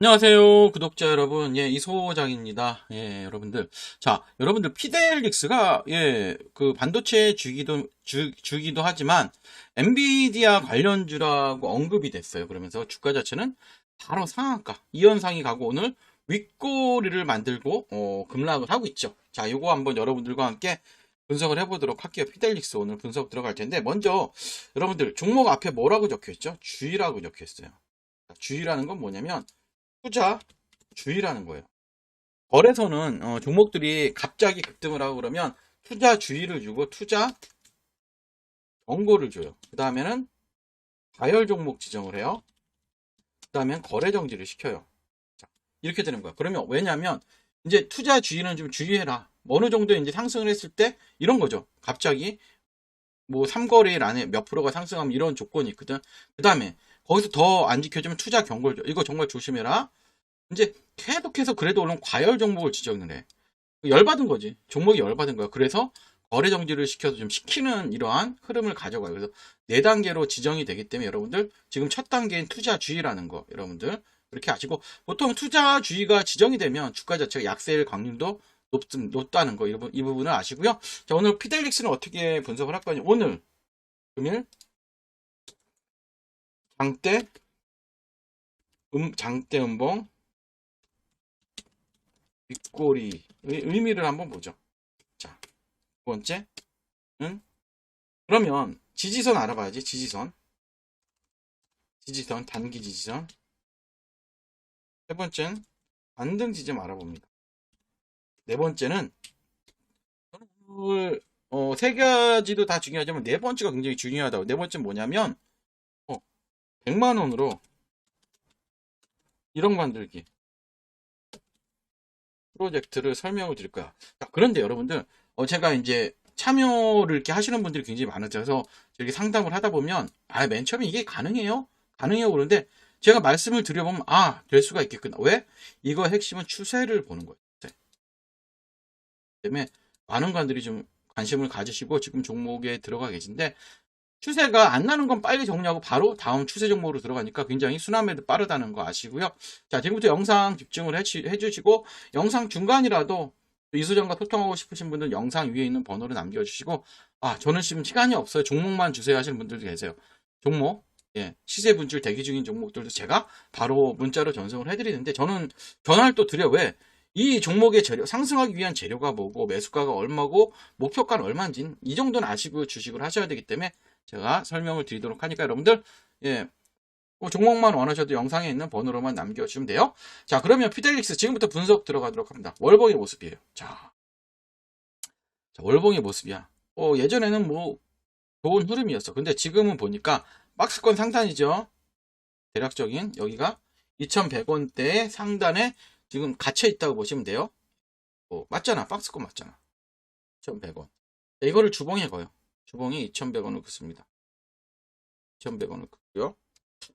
안녕하세요, 구독자 여러분. 예, 이소장입니다. 예, 여러분들. 자, 여러분들, 피델릭스가, 예, 그 반도체 주기도, 주, 주기도 하지만, 엔비디아 관련주라고 언급이 됐어요. 그러면서 주가 자체는 바로 상한가, 이현상이 가고 오늘 윗꼬리를 만들고, 어, 급락을 하고 있죠. 자, 요거 한번 여러분들과 함께 분석을 해보도록 할게요. 피델릭스 오늘 분석 들어갈 텐데, 먼저, 여러분들, 종목 앞에 뭐라고 적혀 있죠? 주의라고 적혀 있어요. 자, 주의라는 건 뭐냐면, 투자 주의라는 거예요. 거래소는 어, 종목들이 갑자기 급등을 하고 그러면 투자 주의를 주고 투자 경고를 줘요. 그 다음에는 가열 종목 지정을 해요. 그 다음엔 거래 정지를 시켜요. 자, 이렇게 되는 거야. 그러면 왜냐하면 이제 투자 주의는 좀 주의해라. 어느 정도 이제 상승을 했을 때 이런 거죠. 갑자기 뭐 3거래일 안에 몇 프로가 상승하면 이런 조건이 있거든. 그 다음에 거기서 더 안 지켜주면 투자 경고를 줘. 이거 정말 조심해라. 이제 계속해서 그래도 오른 과열 종목을 지정을 해. 열받은 거지. 종목이 열받은 거야. 그래서 거래 정지를 시켜서 좀 시키는 이러한 흐름을 가져가요. 그래서 네 단계로 지정이 되기 때문에 여러분들 지금 첫 단계인 투자 주의라는 거 여러분들 그렇게 아시고 보통 투자 주의가 지정이 되면 주가 자체가 약세일 강림도 높, 높다는 거 이 부분, 이 부분을 아시고요. 자 오늘 피델릭스는 어떻게 분석을 할 거냐. 오늘 금일 장대 음, 장대 음봉 윗꼬리의 의미를 한번 보죠. 자, 두 번째는 그러면 지지선 알아봐야지. 지지선. 지지선, 단기 지지선. 세 번째는 반등 지점 알아봅니다. 네 번째는 오늘 어, 세 가지도 다 중요하지만 네 번째가 굉장히 중요하다고. 네 번째 뭐냐면 어, 100만 원으로 이런 만들기. 프로젝트를 설명을 드릴 거야. 자, 그런데 여러분들, 어, 제가 이제 참여를 이렇게 하시는 분들이 굉장히 많았죠. 그래서 이렇게 상담을 하다 보면, 아, 맨 처음에 이게 가능해요? 가능해요? 그런데 제가 말씀을 드려보면, 아, 될 수가 있겠구나. 왜? 이거 핵심은 추세를 보는 거예요. 때문에 많은 관들이 좀 관심을 가지시고 지금 종목에 들어가 계신데, 추세가 안 나는 건 빨리 정리하고 바로 다음 추세 종목으로 들어가니까 굉장히 순환매도 빠르다는 거 아시고요. 자, 지금부터 영상 집중을 해, 해주시고, 영상 중간이라도 이수정과 소통하고 싶으신 분들 영상 위에 있는 번호를 남겨주시고, 아, 저는 지금 시간이 없어요. 종목만 주세요 하시는 분들도 계세요. 종목, 예, 시세 분출 대기 중인 종목들도 제가 바로 문자로 전송을 해드리는데, 저는 전화를 또 드려. 왜? 이 종목의 재료, 상승하기 위한 재료가 뭐고, 매수가가 얼마고, 목표가는 얼마인지, 이 정도는 아시고 주식을 하셔야 되기 때문에, 제가 설명을 드리도록 하니까 여러분들 예. 뭐 종목만 원하셔도 영상에 있는 번호로만 남겨주시면 돼요. 자, 그러면 피델릭스 지금부터 분석 들어가도록 합니다. 월봉의 모습이에요. 자, 자 월봉의 모습이야. 어, 예전에는 뭐 좋은 흐름이었어. 근데 지금은 보니까 박스권 상단이죠. 대략적인 여기가 2,100원대의 상단에 지금 갇혀 있다고 보시면 돼요. 어, 맞잖아. 박스권 맞잖아. 2,100원. 이거를 주봉에 거요. 주봉이 2,100원을 긋습니다. 2,100원을 긋고요.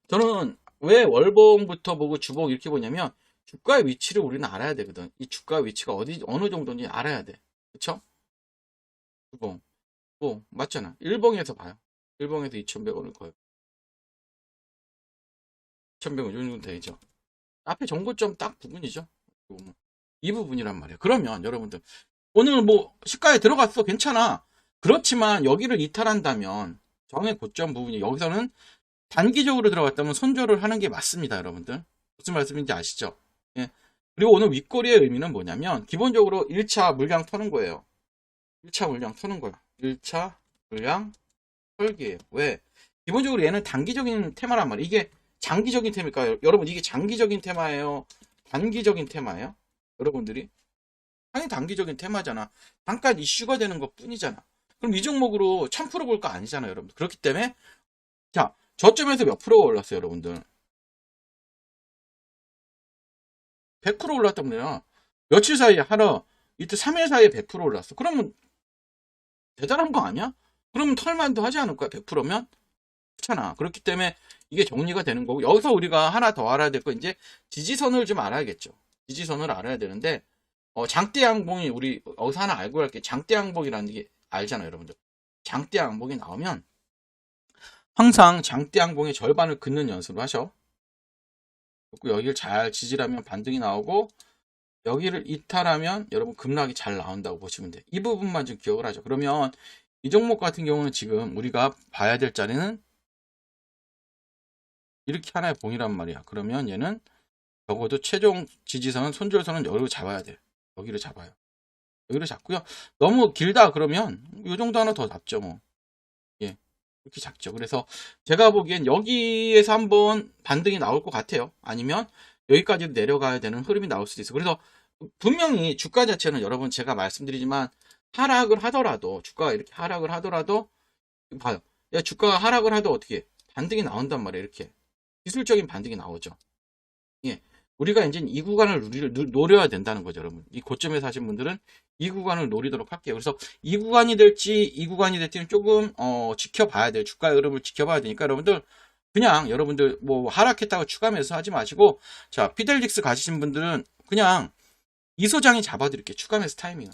저는 왜 월봉부터 보고 주봉 이렇게 보냐면 주가의 위치를 우리는 알아야 되거든. 이 주가 위치가 어디 어느 정도인지 알아야 돼. 그쵸? 주봉. 뭐 맞잖아. 일봉에서 봐요. 일봉에서 2,100원을 거요. 2,100원 이 정도 되죠. 앞에 정고점 딱 부분이죠. 이 부분이란 말이에요. 그러면 여러분들 오늘 뭐 시가에 들어갔어 괜찮아. 그렇지만 여기를 이탈한다면 정의 고점 부분이 여기서는 단기적으로 들어갔다면 손절을 하는 게 맞습니다, 여러분들. 무슨 말씀인지 아시죠? 예. 그리고 오늘 윗꼬리의 의미는 뭐냐면 기본적으로 1차 물량 터는 거예요. 1차 물량 터는 거예요. 1차 물량 털기예요. 왜? 기본적으로 얘는 단기적인 테마란 말이에요. 이게 장기적인 테마일까요? 여러분 이게 장기적인 테마예요? 단기적인 테마예요? 여러분들이? 당연히 단기적인 테마잖아. 잠깐 이슈가 되는 것 뿐이잖아. 그럼 이 종목으로 1000%볼 거 아니잖아요, 여러분. 그렇기 때문에 자, 저점에서 몇 프로가 올랐어요, 여러분들? 100% 올랐단 말이야. 며칠 사이에 하루, 이틀 3일 사이에 100% 올랐어. 그러면 대단한 거 아니야? 그러면 털만도 하지 않을 거야, 100%면? 그렇잖아. 그렇기 때문에 이게 정리가 되는 거고, 여기서 우리가 하나 더 알아야 될 거, 이제 지지선을 좀 알아야겠죠. 지지선을 알아야 되는데, 어, 장대 양봉이 우리 여기서 하나 알고 갈게. 장대 양봉이라는 게 알잖아요, 여러분들. 장대 양봉이 나오면 항상 장대 양봉의 절반을 긋는 연습을 하셔. 그리고 여기를 잘 지지하면 반등이 나오고 여기를 이탈하면 여러분 급락이 잘 나온다고 보시면 돼요. 이 부분만 좀 기억을 하죠. 그러면 이 종목 같은 경우는 지금 우리가 봐야 될 자리는 이렇게 하나의 봉이란 말이야. 그러면 얘는 적어도 최종 지지선은 손절선은 여기로 잡아야 돼요. 여기를 잡아요. 여기를 잡고요. 너무 길다 그러면 이 정도 하나 더 잡죠. 뭐. 예. 이렇게 잡죠. 그래서 제가 보기엔 여기에서 한번 반등이 나올 것 같아요. 아니면 여기까지 내려가야 되는 흐름이 나올 수도 있어. 그래서 분명히 주가 자체는 여러분 제가 말씀드리지만 하락을 하더라도 주가가 이렇게 하락을 하더라도 봐요. 야, 주가가 하락을 하도 어떻게 반등이 나온단 말이에요. 이렇게 기술적인 반등이 나오죠. 예. 우리가 이제 이 구간을 노리, 노려야 된다는 거죠, 여러분. 이 고점에 사신 분들은 이 구간을 노리도록 할게요. 그래서 이 구간이 될지 이 구간이 될지는 조금 어, 지켜봐야 돼요. 주가의 흐름을 지켜봐야 되니까 여러분들 그냥 여러분들 뭐 하락했다고 추가 매수 하지 마시고 자 피델릭스 가시신 분들은 그냥 이 소장이 잡아 드릴게요. 추가 매수 타이밍을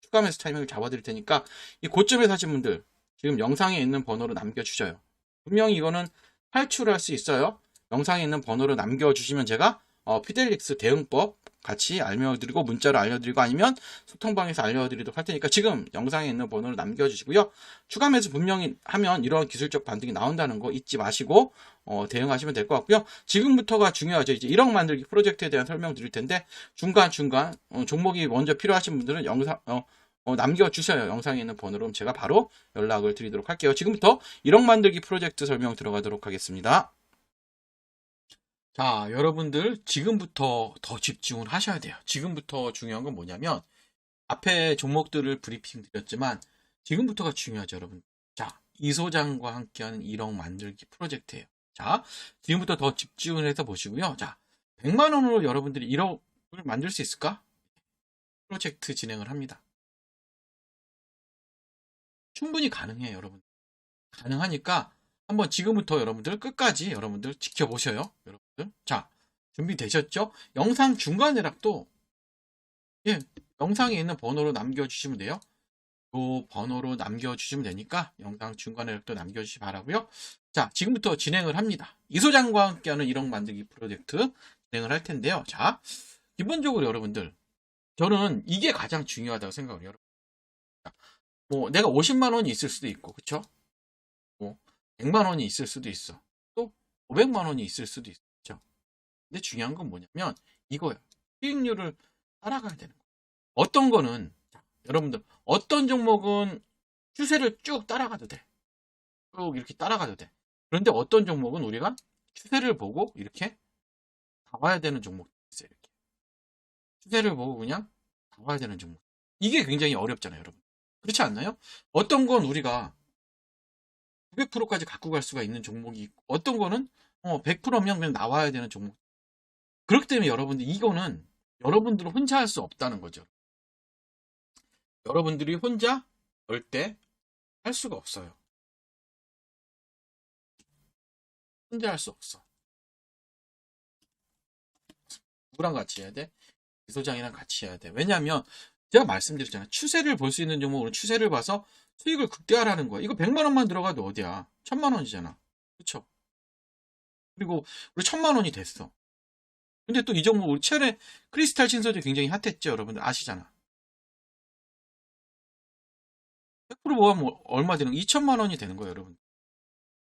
추가 매수 타이밍을 잡아 드릴 테니까 이 고점에 사신 분들 지금 영상에 있는 번호로 남겨 주셔요. 분명히 이거는 탈출할 수 있어요. 영상에 있는 번호로 남겨주시면 제가 어, 피델릭스 대응법 같이 알려드리고 문자로 알려드리고 아니면 소통방에서 알려드리도록 할 테니까 지금 영상에 있는 번호를 남겨주시고요. 추가 매수 분명히 하면 이런 기술적 반등이 나온다는 거 잊지 마시고 어, 대응하시면 될 것 같고요. 지금부터가 중요하죠. 이제 1억 만들기 프로젝트에 대한 설명 드릴 텐데 중간중간 어, 종목이 먼저 필요하신 분들은 영상 어, 어, 남겨주셔요. 영상에 있는 번호로 제가 바로 연락을 드리도록 할게요. 지금부터 1억 만들기 프로젝트 설명 들어가도록 하겠습니다. 자, 여러분들 지금부터 더 집중을 하셔야 돼요. 지금부터 중요한 건 뭐냐면 앞에 종목들을 브리핑 드렸지만 지금부터가 중요하죠, 여러분. 자, 이 소장과 함께하는 1억 만들기 프로젝트예요. 자, 지금부터 더 집중을 해서 보시고요. 자, 100만 원으로 여러분들이 1억을 만들 수 있을까? 프로젝트 진행을 합니다. 충분히 가능해요, 여러분. 가능하니까 한번 지금부터 여러분들 끝까지 여러분들 지켜보셔요. 여러분들. 자, 준비되셨죠? 영상 중간 내락도 예, 영상에 있는 번호로 남겨주시면 돼요. 그 번호로 남겨주시면 되니까 영상 중간 내락도 남겨주시 기 바라고요. 자, 지금부터 진행을 합니다. 이 소장과 함께하는 1억 만들기 프로젝트 진행을 할 텐데요. 자, 기본적으로 여러분들 저는 이게 가장 중요하다고 생각을 해요. 뭐 내가 50만 원이 있을 수도 있고, 그렇죠? 100만 원이 있을 수도 있어. 또 500만 원이 있을 수도 있죠. 근데 중요한 건 뭐냐면 이거예요. 수익률을 따라가야 되는 거예요. 어떤 거는 자, 여러분들 어떤 종목은 추세를 쭉 따라가도 돼. 쭉 이렇게 따라가도 돼. 그런데 어떤 종목은 우리가 추세를 보고 이렇게 가봐야 되는 종목이 있어요. 이렇게. 추세를 보고 그냥 가봐야 되는 종목. 이게 굉장히 어렵잖아요, 여러분. 그렇지 않나요? 어떤 건 우리가 900%까지 갖고 갈 수가 있는 종목이 있고 어떤 거는 어, 100%면 그냥 나와야 되는 종목. 그렇기 때문에 여러분들 이거는 여러분들은 혼자 할 수 없다는 거죠. 여러분들이 혼자 절대 할 수가 없어요. 혼자 할 수 없어. 누구랑 같이 해야 돼? 이소장이랑 같이 해야 돼. 왜냐하면 제가 말씀드렸잖아요. 추세를 볼 수 있는 종목으로 추세를 봐서 수익을 극대화라는 거야. 이거 100만 원만 들어가도 어디야? 1000만 원이잖아. 그쵸? 그리고 우리 1000만 원이 됐어. 근데 또 이 종목 우리 최근에 크리스탈 신소재 굉장히 핫했죠. 여러분들 아시잖아. 100% 모아면 얼마 되는 2천만 원이 되는 거예요, 여러분.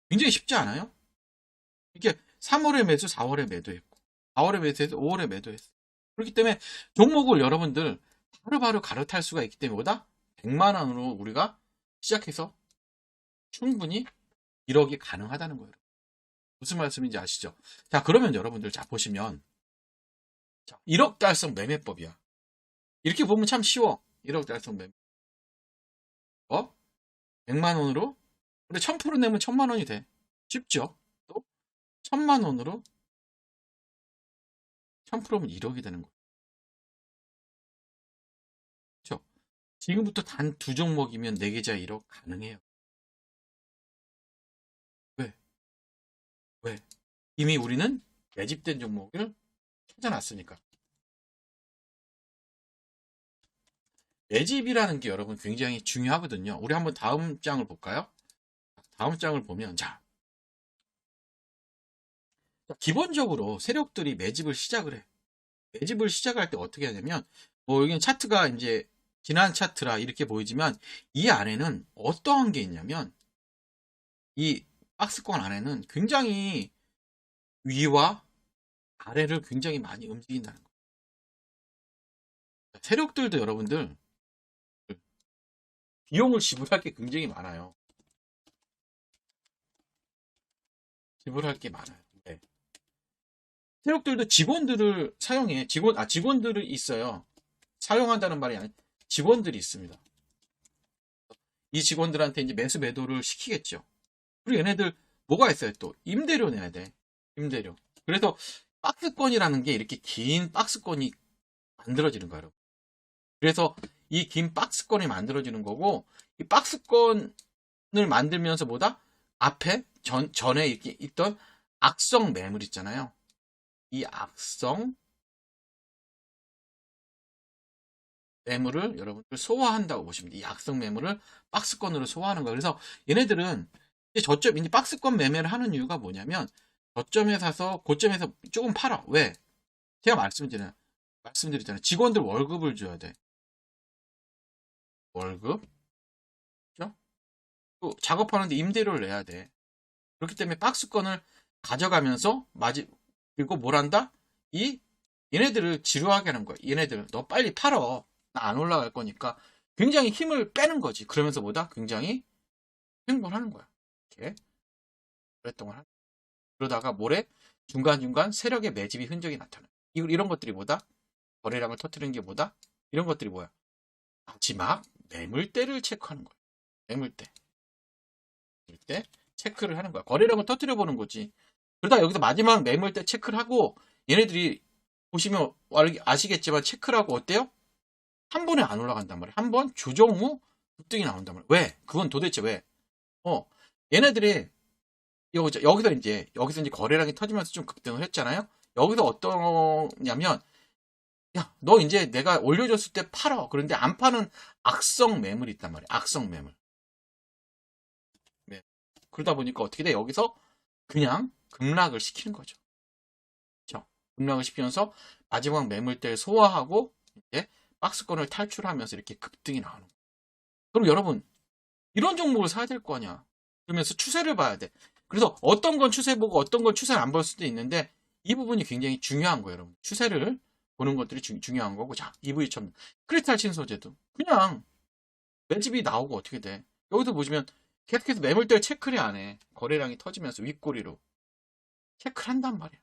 굉장히 쉽지 않아요? 이게 3월에 매수, 4월에 매도했고, 4월에 매수해서 5월에 매도했어. 그렇기 때문에 종목을 여러분들 바로바로 갈아탈 수가 있기 때문에 보다 100만 원으로 우리가 시작해서 충분히 1억이 가능하다는 거예요. 무슨 말씀인지 아시죠? 자, 그러면 여러분들 자 보시면 자, 1억 달성 매매법이야. 이렇게 보면 참 쉬워. 1억 달성 매매. 어? 100만 원으로? 근데 1000% 내면 1000만 원이 돼. 쉽죠? 또 1000만 원으로 1000%면 1억이 되는 거야. 지금부터 단 두 종목이면 4계좌 1억 가능해요. 왜? 왜? 이미 우리는 매집된 종목을 찾아놨으니까. 매집이라는 게 여러분 굉장히 중요하거든요. 우리 한번 다음 장을 볼까요? 다음 장을 보면 자, 기본적으로 세력들이 매집을 시작을 해. 매집을 시작할 때 어떻게 하냐면, 뭐, 여기는 차트가 이제 지난 차트라 이렇게 보이지만, 이 안에는 어떠한 게 있냐면, 이 박스권 안에는 굉장히 위와 아래를 굉장히 많이 움직인다는 거예요. 세력들도 여러분들, 비용을 지불할 게 굉장히 많아요. 지불할 게 많아요. 네. 세력들도 직원들을 사용해. 직원, 아, 직원들이 있어요. 사용한다는 말이 아니라 직원들이 있습니다. 이 직원들한테 이제 매수 매도를 시키겠죠. 그리고 얘네들 뭐가 있어요 또? 임대료 내야 돼. 임대료. 그래서 박스권이라는 게 이렇게 긴 박스권이 만들어지는 거예요. 그래서 이 긴 박스권이 만들어지는 거고, 이 박스권을 만들면서 보다 앞에 전, 전에 이렇게 있던 악성 매물 있잖아요. 이 악성 매물을 여러분들 소화한다고 보시면 돼요. 이 악성 매물을 박스권으로 소화하는 거예요. 그래서 얘네들은 이제 저점, 이제 박스권 매매를 하는 이유가 뭐냐면 저점에 사서 고점에서 조금 팔아. 왜? 제가 말씀드리잖아요. 말씀드리잖아요. 직원들 월급을 줘야 돼. 월급. 그죠? 또 작업하는데 임대료를 내야 돼. 그렇기 때문에 박스권을 가져가면서 마지 그리고 뭘 한다? 이 얘네들을 지루하게 하는 거야. 얘네들 너 빨리 팔어. 나안 올라갈 거니까 굉장히 힘을 빼는 거지. 그러면서 뭐다? 굉장히 행복하는 거야. 이렇게 오랫동안 한. 그러다가 모레 중간중간 세력의 매집이 흔적이 나타나. 이- 이런 것들이 뭐다? 거래량을 터트리는 게 뭐다? 이런 것들이 뭐야? 마지막 매물대를 체크하는 거야. 매물대. 매물대 체크를 하는 거야. 거래량을 터트려 보는 거지. 그러다 여기서 마지막 매물대 체크를 하고 얘네들이 보시면 알- 아시겠지만 체크를 하고 어때요? 한 번에 안 올라간단 말이야. 한 번 조정 후 급등이 나온단 말이야. 왜? 그건 도대체 왜? 어, 얘네들이 여기서, 이제 여기서 이제 거래량이 터지면서 좀 급등을 했잖아요. 여기서 어떠냐면 야, 너 이제 내가 올려줬을 때 팔어. 그런데 안 파는 악성 매물이 있단 말이야. 악성 매물. 네. 그러다 보니까 어떻게 돼? 여기서 그냥 급락을 시키는 거죠. 그렇죠? 급락을 시키면서 마지막 매물대를 소화하고 이제 박스권을 탈출하면서 이렇게 급등이 나오는 거예요. 그럼 여러분 이런 종목을 사야 될 거 아니야. 그러면서 추세를 봐야 돼. 그래서 어떤 건 추세 보고 어떤 건 추세를 안 볼 수도 있는데 이 부분이 굉장히 중요한 거예요, 여러분. 추세를 보는 것들이 중, 중요한 거고. 자, EV처럼 크리스탈 신소재도 그냥 매집이 나오고 어떻게 돼? 여기서 보시면 계속해서 매물대를 체크를 안 해. 거래량이 터지면서 윗꼬리로 체크를 한단 말이야.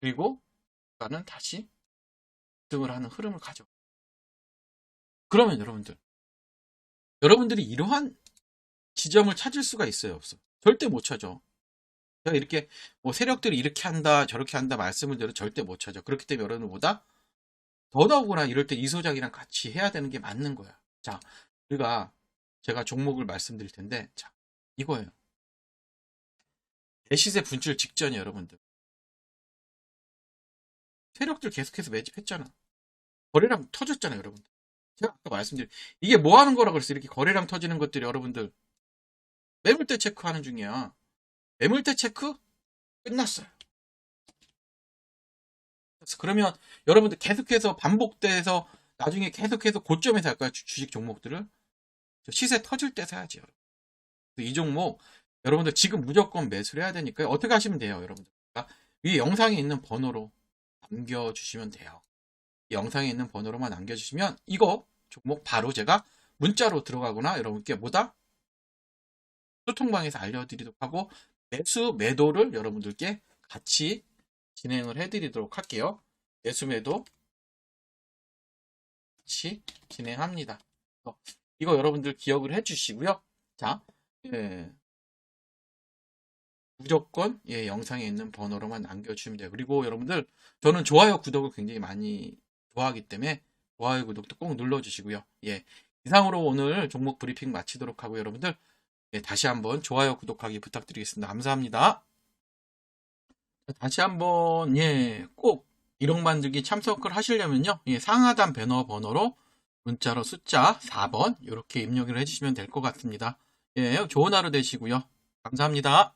그리고 나는 다시 등을 하는 흐름을 가져. 그러면 여러분들, 여러분들이 이러한 지점을 찾을 수가 있어요, 없어? 절대 못 찾아. 제가 이렇게 뭐 세력들이 이렇게 한다, 저렇게 한다 말씀을 드려 절대 못 찾아. 그렇기 때문에 여러분보다 더더구나 이럴 때 이소작이랑 같이 해야 되는 게 맞는 거야. 자, 우리가 제가 종목을 말씀드릴 텐데, 자, 이거예요. 대시세 분출 직전이에요, 여러분들. 세력들 계속해서 매집했잖아. 거래량 터졌잖아요, 여러분들. 제가 아까 말씀드린 이게 뭐 하는 거라 그랬어요. 이렇게 거래량 터지는 것들이 여러분들 매물대 체크하는 중이야. 매물대 체크 끝났어요. 그러면 여러분들 계속해서 반복돼서 나중에 계속해서 고점에서 할까요? 주- 주식 종목들을 저 시세 터질 때 사야지. 여러분. 그래서 이 종목 여러분들 지금 무조건 매수를 해야 되니까요. 어떻게 하시면 돼요, 여러분들? 위 영상에 있는 번호로 남겨주시면 돼요. 이 영상에 있는 번호로만 남겨주시면 이거 종목 바로 제가 문자로 들어가거나 여러분께 뭐다 소통방에서 알려드리도록 하고 매수 매도를 여러분들께 같이 진행을 해드리도록 할게요. 매수 매도 같이 진행합니다. 어, 이거 여러분들 기억을 해주시고요. 자, 예. 무조건 예, 영상에 있는 번호로만 남겨주시면 돼요. 그리고 여러분들 저는 좋아요, 구독을 굉장히 많이 좋아하기 때문에 좋아요, 구독도 꼭 눌러주시고요. 예, 이상으로 오늘 종목 브리핑 마치도록 하고 여러분들 예, 다시 한번 좋아요, 구독하기 부탁드리겠습니다. 감사합니다. 다시 한번 예, 꼭 1억 만들기 참석을 하시려면요. 예, 상하단 배너 번호로 문자로 숫자 4번 이렇게 입력을 해주시면 될 것 같습니다. 예, 좋은 하루 되시고요. 감사합니다.